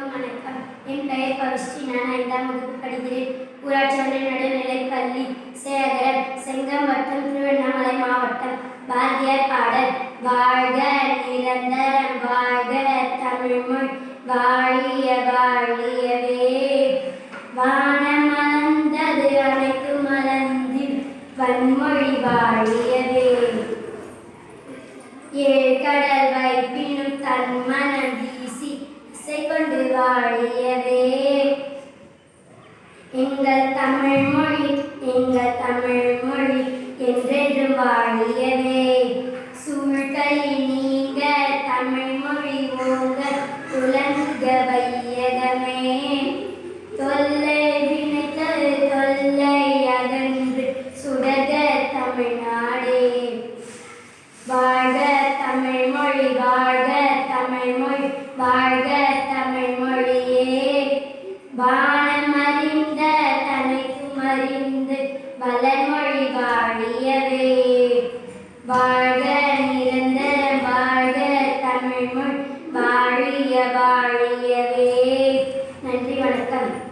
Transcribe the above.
அனைவருக்கும் வணக்கம் என் பெயர் பவிஷ்டி. நான் ஐந்தாம் வகுப்பு படிக்கிறேன். ஊராட்சி ஒன்றிய நடுநிலைப் பள்ளி சேகரன் செங்கம் வட்டம் திருவண்ணாமலை மாவட்டம். பாரதியார் பாடல் வாழ்க நிரந்தரம் வாழ்க தமிழ்மொழி வாழிய வாழியவே வானம் மலர்ந்தது அனைத்து மலர்ந்தில் வன்மொழி வாழியவே. ஏ கடல் வைப்பினும் தன் மனம் கொண்டு வாழியவே எங்கள் தமிழ் மொழி எங்கள் தமிழ் மொழி என்றென்று வாழியவே. சூழ்களி நீங்க தமிழ் மொழி ஓங்க துலங்க வையகமே. தொல்லை வினைத்தல் தொல்லை அகன்று சுடக தமிழ்நாடே. வாழ்க தமிழ் மொழி வாழ்க தமிழ் மொழி வாழ்க வானம் அறிந்த தனைக்கும் அறிந்து வளர்மொழி வாழியவே. வாழ்க நிரந்தர வாழ்க தமிழ் வாழிய வாழியவே. நன்றி வணக்கம்.